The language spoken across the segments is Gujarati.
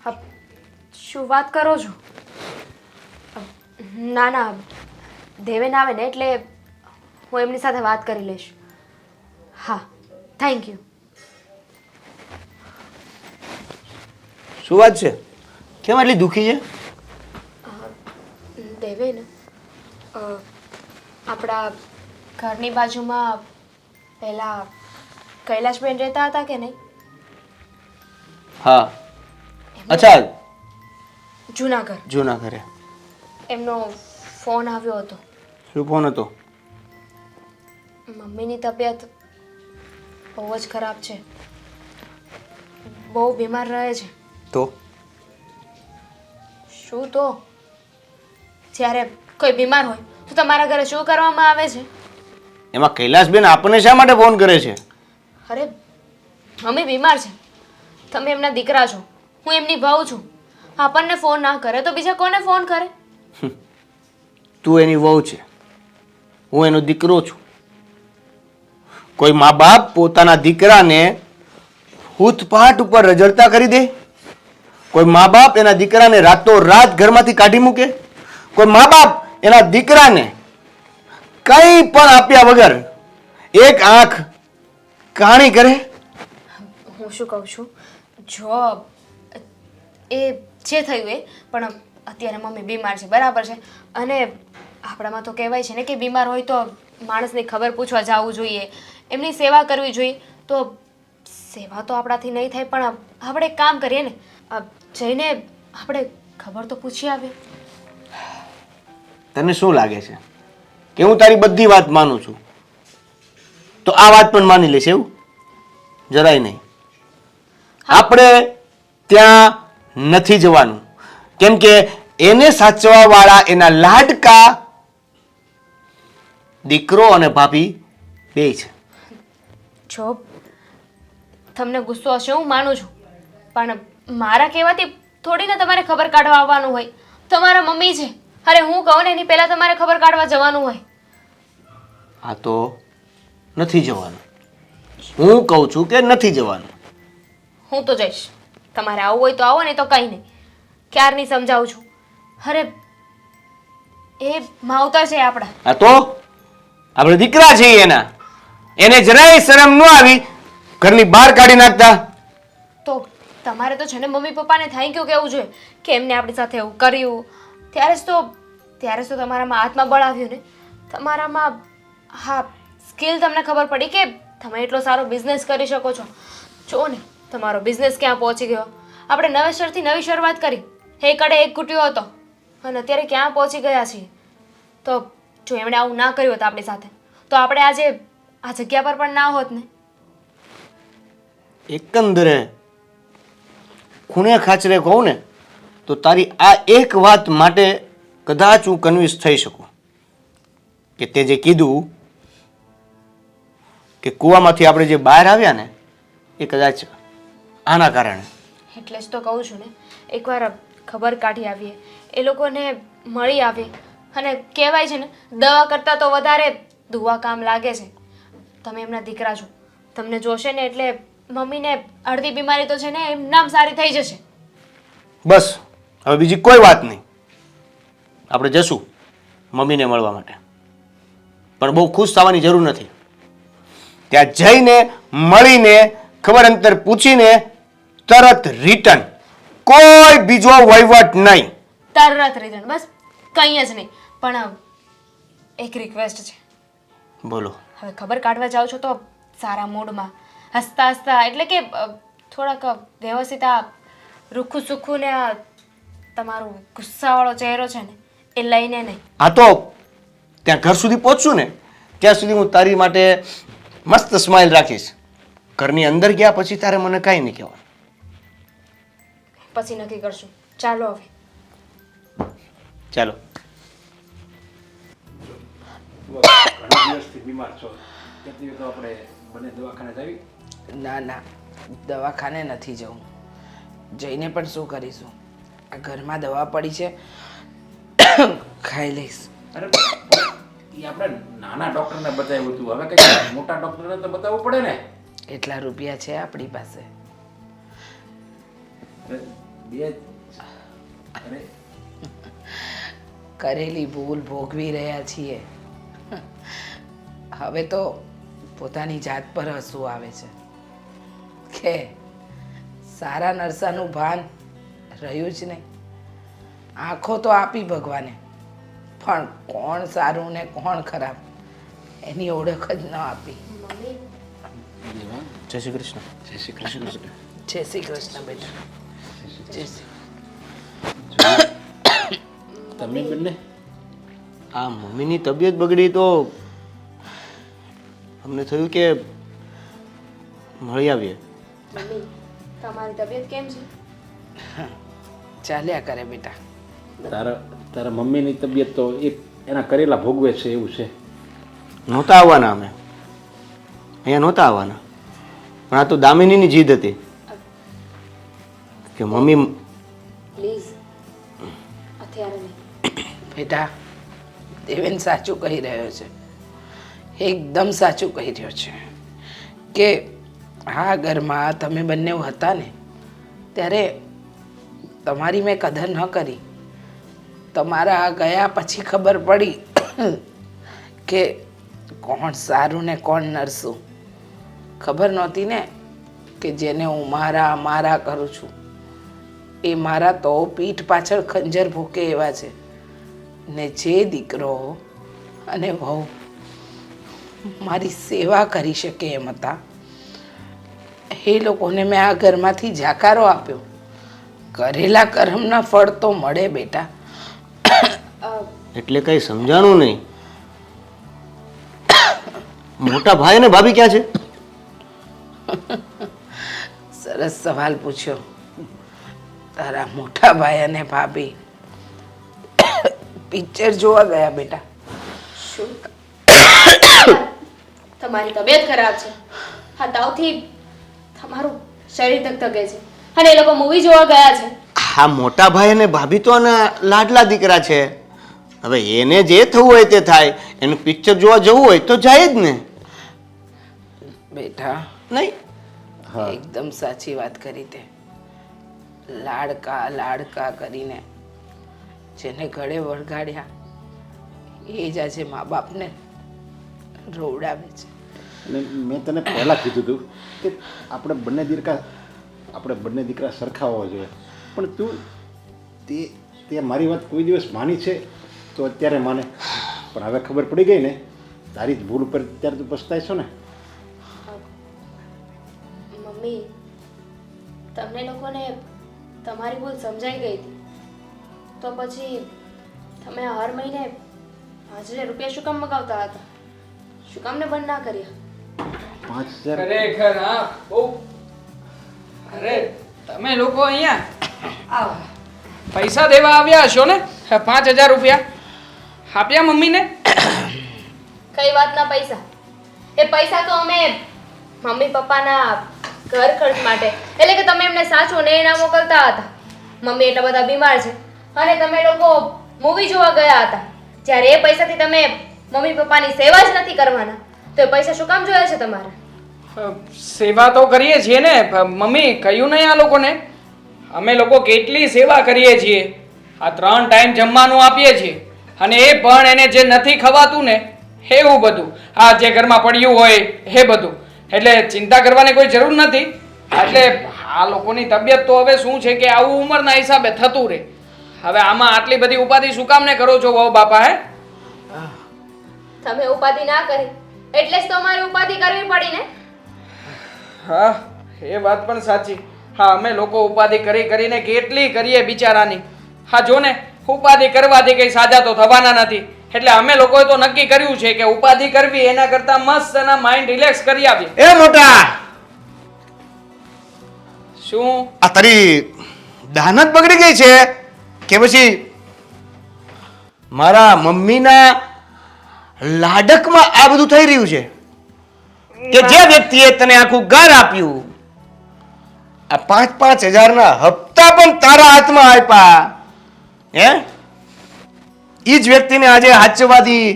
હા, શું વાત કરો છો? ના ના દેવેન આવે ને એટલે હું એમની સાથે વાત કરી લઈશ. હા થેન્ક યુ શું વાત છે? કેમ આટલી દુઃખી છે? દેવેન આપણા ઘરની બાજુમાં પહેલાં કૈલાશબેન રહેતા હતા કે નહીં? હા. અચ્છા. જૂનાગઢ. ઘર એમનો ફોન આવ્યો હતો. શું ફોન હતો? મમ્મીની તબિયત બહુ જ ખરાબ છે. બહુ બીમાર રહે છે. તો? શું તો? જ્યારે કોઈ બીમાર હોય તો તમારા ઘરે શું કરવામાં આવે છે? એમાં કૈલાસબેન આપણને શા માટે ફોન કરે છે? અરે મમ્મી બીમાર છે. તમે એમના દીકરા છો. હું એમની વહુ છું. આપણને ફોન ના કરે તો બીજા કોને ફોન કરે? તું એની વહુ છે. હું એનો દીકરો છું. કોઈ મા બાપ પોતાના દીકરાને હૂથપાટ ઉપર રજડતા કરી દે? કોઈ મા બાપ એના દીકરાને રાતો રાત ઘરમાંથી કાઢી મૂકે? કોઈ મા બાપ એના દીકરાને કંઈ પણ આપ્યા વગર એક આંખ કાણી કરે? હું શું કહું છું? જો એ જે થયું એ પણ અત્યારે મમ્મી બીમાર છે બરાબર છે. અને આપણામાં તો કહેવાય છે ને કે બીમાર હોય તો માણસને ખબર પૂછવા જવું જોઈએ એમની સેવા કરવી જોઈએ. તો સેવા તો આપણાથી નહીં થાય પણ આપણે કામ કરીએ ને જઈને આપણે ખબર તો પૂછી આવે તને શું લાગે છે? કે હું તારી બધી વાત માનું છું. તો આ વાત પણ માની લઈશ એવું? જરાય નહીં. આપણે ત્યાં નથી જવાનું. કેમ કે એને સાચવા વાળા એના લાડકા દીકરો અને ભાભી બે છે. જો તમને ગુસ્સો હશે હું માનું છું. પણ મારા કહેવાથી થોડી ને તમારે ખબર કાઢવા આવવાનું હોય. તમારા મમ્મી છે. અરે હું કહું ને એની પહેલાં તમારે ખબર કાઢવા જવાનું હોય. આ તો નથી જવાનું. હું કહું છું કે નથી જવાનું. હું તો જઈશ. તમારે આવવું હોય તો આવો ને તો કંઈ નહીં. ક્યારની સમજાવું છું? અરે એ માવતર છે આપણા. આ તો આપણે દીકરા છીએ એના. એને જરાય શરમ ન આવી ઘરની બહાર કાઢી નાખતા. તો તમારે તો છે ને મમ્મી પપ્પાને થેન્ક યુ કહેવું જોઈએ કે એમને આપણી સાથે એવું કર્યું. ત્યારે જ તો ત્યારે જ તો તમારામાં આત્મા બળ આવ્યું ને. તમારામાં હા સ્કિલ તમને ખબર પડી કે તમે એટલો સારો બિઝનેસ કરી શકો છો. જો ને તમારો બિઝનેસ ક્યાં પહોંચી ગયો? આપણે નવેસરથી નવી શરૂઆત કરી. હે કડે એક કૂટ્યો હતો. અને અત્યારે ક્યાં પહોંચી ગયા છીએ? તો જો એમણે આવું ના કર્યું હોત આપણી સાથે, તો આપણે આજે આ જગ્યા પર પણ ના હોત ને? એકંદરે ખૂણે ખાચરે કહું ને, તો તારી આ એક વાત માટે કદાચ હું કન્વિન્સ થઈ શકું. કે તે જે કીધું, કે કૂવામાંથી આપણે જે બહાર આવ્યા ને, એ કદાચ આના કારણે? એટલે જ તો કહું છું ને. એકવાર ખબર કાઢી આવીએ. એ લોકોને મળી આવીએ અને કહેવાય છે ને દવા કરતાં તો વધારે દુવા કામ લાગે છે. તમે એમના દીકરા છો. તમને જોશે ને એટલે મમ્મીને અડધી બીમારી તો છે ને એમ નામ સારી થઈ જશે. બસ. હવે બીજી કોઈ વાત નહીં. આપણે જશું મમ્મીને મળવા માટે. પણ બહુ ખુશ થવાની જરૂર નથી. ત્યાં જઈને મળીને ખબર અંતર પૂછીને તરત રિટર્ન કોઈ બીજો વહીવટ નહીં. તરત રિટર્ન બસ કંઈ જ નહીં. પણ એક રિક્વેસ્ટ છે. બોલો. હવે ખબર કાઢવા જાઓ છો તો સારા મૂડમાં. હસતા હસતા એટલે કે થોડાક વ્યવસ્થિત આ રૂખું સુખું ને આ તમારું ગુસ્સાવાળો ચહેરો છે ને એ લઈને નહીં. આ તો ત્યાં ઘર સુધી પહોંચશું ને ત્યાં સુધી હું તારી માટે મસ્ત સ્માઇલ રાખીશ. ઘરની અંદર ગયા પછી તારે મને કાંઈ નહીં કહેવાનું. પછી નક્કી કરશું. ચાલો હવે. ચાલો. ઘણા દિવસથી બીમાર છો. તો આપણે બંને દવાખાને જવી ના ના. દવાખાને નથી જવું. જઈને પણ શું કરીશું? આ ઘરમાં દવા પડી છે. ખાઈ લઈશ. અરે એ આપણે નાના ડૉક્ટરને બતાવ્યું હતું. હવે કંઈક મોટા ડૉક્ટરને તો બતાવવું પડે ને. એટલા રૂપિયા છે આપણી પાસે? બે અરે. કરેલી ભૂલ ભોગવી રહ્યા છીએ. હવે તો પોતાની જાત પર હસવું આવે છે. કે સારા નરસાનું ભાન રહ્યું જ નહીં. આંખો તો આપી ભગવાને. પણ કોણ સારું ને કોણ ખરાબ? એની ઓળખ જ ન આપી. જય શ્રી કૃષ્ણ. જય શ્રી કૃષ્ણ. જય શ્રી કૃષ્ણ બેટા. તમે બંને? આ મમ્મીની તબિયત બગડી તો અમને થયું કે મળી આવીએ. તમારી તબિયત કેમ છે? ચાલ્યા કરે બેટા. તારા તારા મમ્મીની તબિયત તો એક એના કરેલા ભોગવે છે એવું છે. નહોતા આવવાના અમે. અહીંયા નહોતા આવવાના. પણ આ તો દામિનીની જીદ હતી. કે મમ્મી પ્લીઝ અત્યારે નહીં. બેટા દેવેન સાચું કહી રહ્યો છે. એકદમ સાચું કહી રહ્યો છે કે આ ઘરમાં તમે બંને હતા ને ત્યારે તમારી મેં કદર ન કરી. તમારા ગયા પછી ખબર પડી કે કોણ સારું ને કોણ નરસું. ખબર નહોતી ને કે જેને હું મારા મારા કરું છું. એ મારા તો પીઠ પાછળ ખંજર ભૂકે એવા છે. ને જે દીકરો અને વહુ મારી સેવા કરી શકે એમ હતા. એ લોકોને મેં આ ઘરમાંથી જાકારો આપ્યો. કરેલા કર્મના ફળ તો મળે બેટા. એટલે કઈ સમજાણું નહીં. મોટા ભાઈ અને ભાભી ક્યાં છે? સરસ સવાલ પૂછ્યો. તારા મોટા ભાઈ અને ભાભી. પિક્ચર જોવા ગયા બેટા. શું? તમારી તબિયત ખરાબ છે. હા તાવથી તમારું શરીર ધગધગે છે. અને એ લોકો મૂવી જોવા ગયા છે. હા મોટા ભાઈ અને ભાભી તો આના લાડલા દીકરા છે. હવે એને જે થવું હોય તે થાય. એનું પિક્ચર જોવા જવું હોય તો જાય જ ને. બેટા નહીં. હા. એકદમ સાચી વાત કરી તે. લાડકા લાડકા કરીને જેને ઘરે વળગાડ્યા એ જ આજે મા બાપને રોવડાવે છે. અને મેં તને પહેલાં કીધું હતું કે આપણે બંને દીકરા આપણે બંને દીકરા સરખા હોવા જોઈએ. પણ તું તે તે મારી વાત કોઈ દિવસ માની છે? તો અત્યારે માને. પણ હવે ખબર પડી ગઈ ને તારી જ ભૂલ ઉપર અત્યારે તું પસ્તાય છો ને? મમ્મી તમને લોકોને તમારી ભૂલ સમજાઈ ગઈ હતી. તો પછી તમે હર મહિને પાંચ હજાર રૂપિયા શું કામ મગાવતા હતા? શું કામને બંધ ના કર્યા? પાંચ હજાર ખરેખર હા બહુ. અરે તમે લોકો અહીંયા આવો. પૈસા દેવા આવ્યા હશો ને? પાંચ હજાર રૂપિયા આપ્યા મમ્મીને? કઈ વાતના પૈસા? એ પૈસા તો અમે મમ્મી પપ્પાના ઘર ખર્ચ માટે. એટલે કે તમે એમને સાચું ને એના મોકલતા હતા. મમ્મી એટલા બધા બીમાર છે. અને તમે લોકો મૂવી જોવા ગયા હતા. જ્યારે એ પૈસાથી તમે મમ્મી પપ્પાની સેવા જ નથી કરવાના, તો એ પૈસા શું કામ જોયા છે તમારે? સેવા તો કરીએ છીએ ને મમ્મી કહ્યું નહીં આ લોકોને. અમે લોકો કેટલી સેવા કરીએ છીએ. આ ત્રણ ટાઈમ જમવાનું આપીએ છીએ. અને એ પણ એને જે નથી ખવાતું ને, એવું બધું. આ જે ઘરમાં પડ્યું હોય, એ બધું. એટલે ચિંતા કરવાની કોઈ જરૂર નથી. એટલે આ લોકોની તબિયત તો હવે શું છે કે આવું ઉંમરના હિસાબે થતું રહે. હવે આમાં આટલી બધી ઉપાધિ શું કામ ને કરો છો વહુ બાપા હે? તમે ઉપાધિ ના કરી. એટલે જ તો અમારે ઉપાધિ કરવી પડી ને? હા એ વાત પણ સાચી. હા અમે લોકો ઉપાધિ કરી કરીને કેટલી કરીએ બિચારાની. હા જો ને ઉપાધિ કરવાથી કઈ સાજા તો થવાના નથી. એટલે અમે લોકોએ તો નક્કી કર્યું છે કે ઉપાધિ કરવી એના કરતા મસ્ત એના માઇન્ડ રિલેક્સ કરી આપી એ મોટા! શું? આ તારી દાનત બગડી ગઈ છે કે પછી મારા મમ્મીના લાડકમાં આ બધું થઈ રહ્યું છે? કે જે વ્યક્તિએ તને આખું ઘર આપ્યું આ પાંચ પાંચ હજારના હપ્તા પણ તારા હાથમાં આપ્યા હે? એ જ વ્યક્તિને આજે હાચવાથી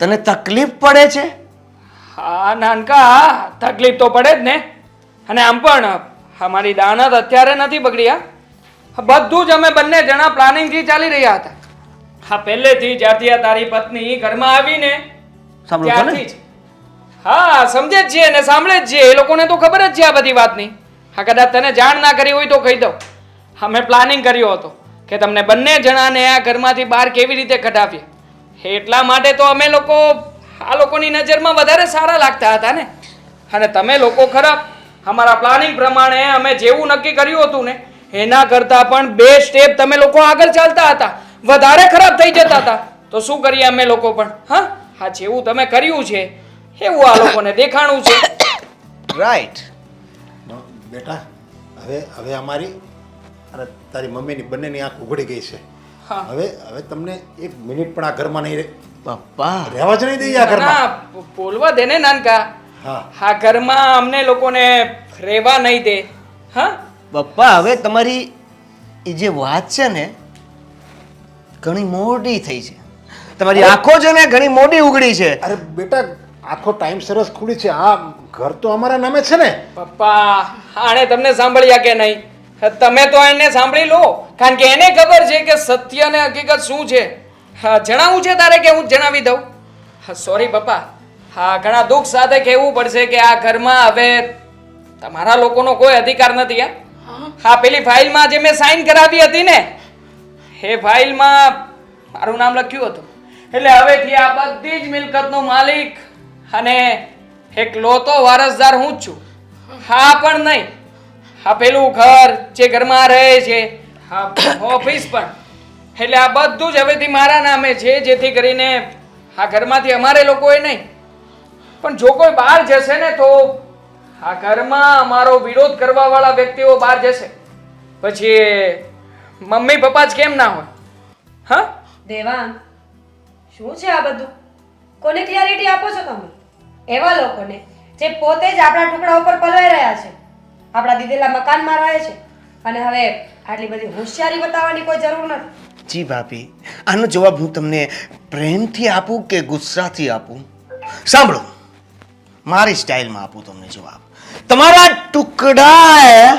તને તકલીફ પડે છે? હા નાનકા તકલીફ તો પડે જ ને. અને આમ પણ અમારી દાનત અત્યારે નથી બગડ્યા બધું જ અમે બંને જણા પ્લાનિંગથી ચાલી રહ્યા હતા. હા પહેલેથી જ્યારથી આ તારી પત્ની ઘરમાં આવીને સાંભળો છો ને. ત્યારથી જ. હા સમજે જ છીએ ને સાંભળે જ છીએ. એ લોકોને તો ખબર જ છે આ બધી વાતની. હા કદાચ તને જાણ ના કરી હોય તો કહી દઉં. અમે પ્લાનિંગ કર્યો હતો. કે તમને બંને જણાને આ ઘરમાંથી બહાર કેવી રીતે કઢાવીએ? એટલા માટે તો અમે લોકો આ લોકોની નજરમાં વધારે સારા લાગતા હતા ને. અને તમે લોકો ખરાબ અમારા પ્લાનિંગ પ્રમાણે અમે જેવું નક્કી કર્યું હતું ને એના કરતાં પણ બે સ્ટેપ તમે લોકો આગળ ચાલતા હતા. વધારે ખરાબ થઈ જતા હતા. તો શું કરીએ અમે લોકો પણ? હા હા જેવું તમે કર્યું છે એવું આ લોકોને દેખાણું છે. રાઈટ બેટા હવે હવે અમારી અને તારી મમ્મીની બંનેની આંખ ઉઘડી ગઈ છે. હા. હવે હવે તમને એક મિનિટ પણ આ ઘરમાં નહીં પપ્પા. રહેવા જ નહીં દઈએ આ ઘરમાં. બોલવા દે ને નાનકા. હા. હા ઘરમાં અમને લોકોને રહેવા નહીં દે. હા? પપ્પા હવે તમારી એ જે વાત છે ને ઘણી મોટી થઈ છે. તમારી આંખો છે ને ઘણી મોટી ઉઘડી છે. અરે બેટા આખો ટાઈમ સરસ ખુલી છે. આ ઘર તો અમારા નામે છે ને. પપ્પા આણે તમને સાંભળ્યા કે નહીં? તમે તો એને સાંભળી લો. કારણ કે એને ખબર છે કે સત્ય અને હકીકત શું છે. હા, જણાવવું છે તારે કે હું જણાવી દઉં? સોરી પપ્પા. હા ઘણા દુઃખ સાથે કહેવું પડશે કે આ ઘરમાં હવે તમારા લોકોનો કોઈ અધિકાર નથી હા? હા. પેલી ફાઇલમાં જે મેં સાઈન કરાવી હતી ને એ ફાઇલમાં મારું નામ લખ્યું હતું. એટલે હવેથી આ બધી જ મિલકતનો માલિક અને એક લોતો વારસદાર હું જ છું. હા પણ નહીં. હા પેલું ઘર જે ઘરમાં રહે છે હા ઓફિસ પણ. એટલે આ બધું જ હવેથી મારા નામે છે, જેથી કરીને આ ઘરમાંથી અમારે લોકોએ નહીં. પણ જો કોઈ બહાર જશે ને તો આ ઘરમાં અમારો વિરોધ કરવાવાળા વ્યક્તિઓ બહાર જશે. પછી મમ્મી પપ્પા જ કેમ ના હોય? હા? દેવાંગ, શું છે આ બધું? કોને ક્લિયરિટી આપો છો તમે? એવા લોકોને જે પોતે જ આપણા ટુકડા ઉપર પલવાઈ રહ્યા છે. આપણા દીધેલા મકાનમાં રહે છે. અને હવે આટલી બધી હોશિયારી બતાવવાની કોઈ જરૂર નથી. જી ભાભી આનો જવાબ હું તમને પ્રેમથી આપું કે ગુસ્સાથી આપું? સાંભળો મારી સ્ટાઇલમાં આપું તમને જવાબ. તમારા ટુકડા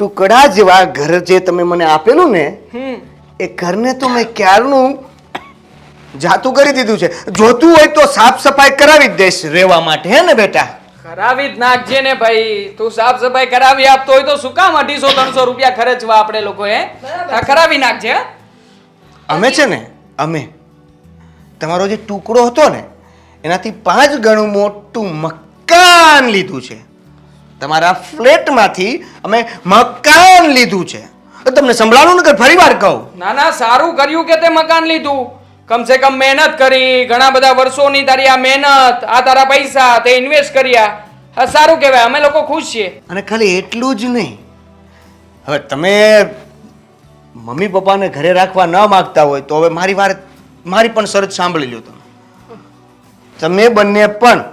ટુકડા જેવા ઘર જે તમે મને આપેલું ને એ ઘરને તો મેં ક્યારનું જાતું કરી દીધું છે. જોતું હોય તો સાફ સફાઈ કરાવી જ દઈશ રહેવા માટે હે ને બેટા? કરાવી જ નાખજે ને ભાઈ. તું સાફ સફાઈ કરાવી આપતો હોય તો શું કામ અઢીસો ત્રણસો રૂપિયા ખર્ચવા આપણે લોકો એ કરાવી નાખજે હા? અમે છે ને અમે. તમારો જે ટુકડો હતો ને એનાથી પાંચ ગણું મોટું મકાન લીધું છે. તમારા ફ્લેટમાંથી અમે મકાન લીધું છે. તમને સંભળાવું ને કે ફરી વાર કહું. ના ના સારું કર્યું કે તે મકાન લીધું. કમસે કમ મહેનત કરી, ઘણા બધા વર્ષોની તારી આ મહેનત, આ તારા પૈસા, તે ઇન્વેસ્ટ કર્યા હા, સારું કહેવાય, અમે લોકો ખુશ છીએ. અને ખાલી એટલું જ નહીં. હવે તમે મમ્મી પપ્પાને ઘરે રાખવા ન માગતા હોય તો હવે મારી વાત, મારી પણ શરત સાંભળી લો તમે. તમે બંને પણ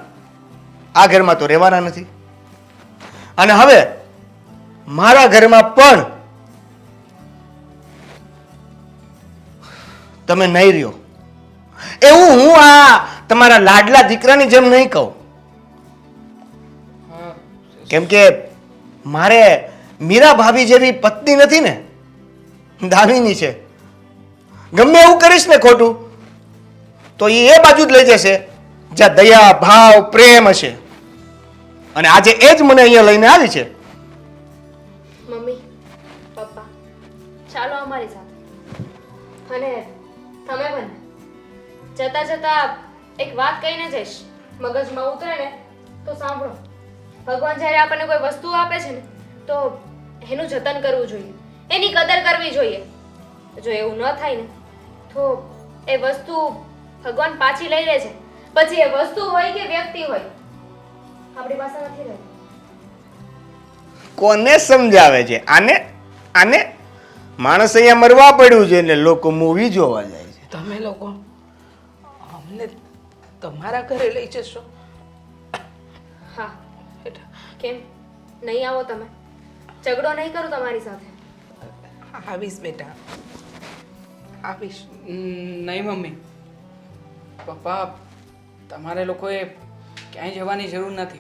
આ ઘરમાં તો રહેવાના નથી. અને હવે મારા ઘરમાં પણ તમે નહીં રહ્યો. એવું હું આ તમારા લાડલા દીકરાની જેમ નહીં કહું. કેમ કે મારે મીરા ભાભી જેવી પત્ની નથી ને દામિની છે. ગમે એવું કરીશ ને ખોટું તો એ એ બાજુ જ લઈ જશે જ્યાં દયા ભાવ પ્રેમ હશે. અને આજે એ જ મને અહીંયા લઈને આવી છે. મમ્મી પપ્પા ચાલો અમારી સાથે. અને તમે બંને. જતા જતા એક વાત કહીને જઈશ. મગજમાં ઉતરે ને તો સાંભળો. ભગવાન જ્યારે આપણને કોઈ વસ્તુ આપે છે ને તો એનું જતન કરવું જોઈએ. એની કદર કરવી જોઈએ. જો એવું ન થાય ને તો એ વસ્તુ ભગવાન પાછી લઈ લે છે. પછી એ વસ્તુ હોય કે વ્યક્તિ હોય આપણી પાસે નથી રહેતી. કોને સમજાવે છે? આને આને? માણસ અહીંયા મરવા પડ્યું છે ને લોકો મૂવી જોવા જાય છે. તમે લોકો તમારા ઘરે લઈ જશો. હા બેટા. કેમ? નહીં આવો તમે. ઝઘડો નહીં કરું તમારી સાથે. આવીશ બેટા. આવીશ. નહીં મમ્મી. પપ્પા તમારે લોકોએ ક્યાંય જવાની જરૂર નથી.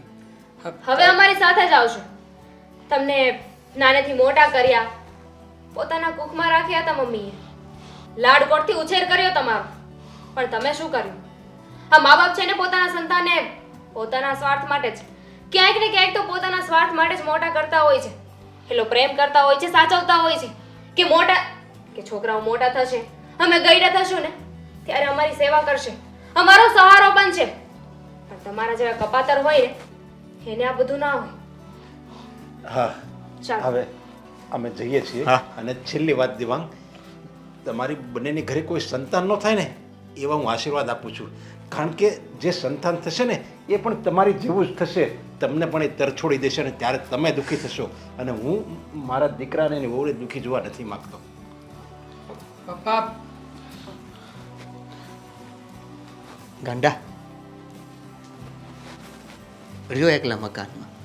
હવે અમારી સાથે જ આવશો તમને નાનેથી મોટા કર્યા. પોતાના કુખમાં રાખ્યા હતા મમ્મીએ. લાડકોટથી ઉછેર કર્યો તમારો. પણ તમે શું કર્યું? આ મા બાપ છે ને પોતાના સંતાનને પોતાના સ્વાર્થ માટે જ. ક્યાંક ને ક્યાંક તો પોતાના સ્વાર્થ માટે જ મોટા કરતા હોય છે. એટલો પ્રેમ કરતા હોય છે સાચવતા હોય છે. કે મોટા કે છોકરાઓ મોટા થશે. અમે ગઈડા થશું ને ત્યારે અમારી સેવા કરશે. અમારો સહારો બનશે પણ તમારા જેવા કપાતર હોય ને એને આ બધું ના હોય. હા ચાલો. હવે અમે જઈએ છીએ. હા. અને છેલ્લી વાત દિવાંગ તમારી બંનેની ઘરે કોઈ સંતાન ન થાય ને એવા હું આશીર્વાદ આપું છું. કારણ કે જે સંતાન થશે ને એ પણ તમારી જેવું જ થશે. તમને પણ એ તરછોડી દેશે અને ત્યારે તમે દુઃખી થશો. અને હું મારા દીકરાને એની વહુને દુઃખી જોવા નથી માગતો. પપ્પા. ગાંડા. રહ્યો એકલા મકાનમાં.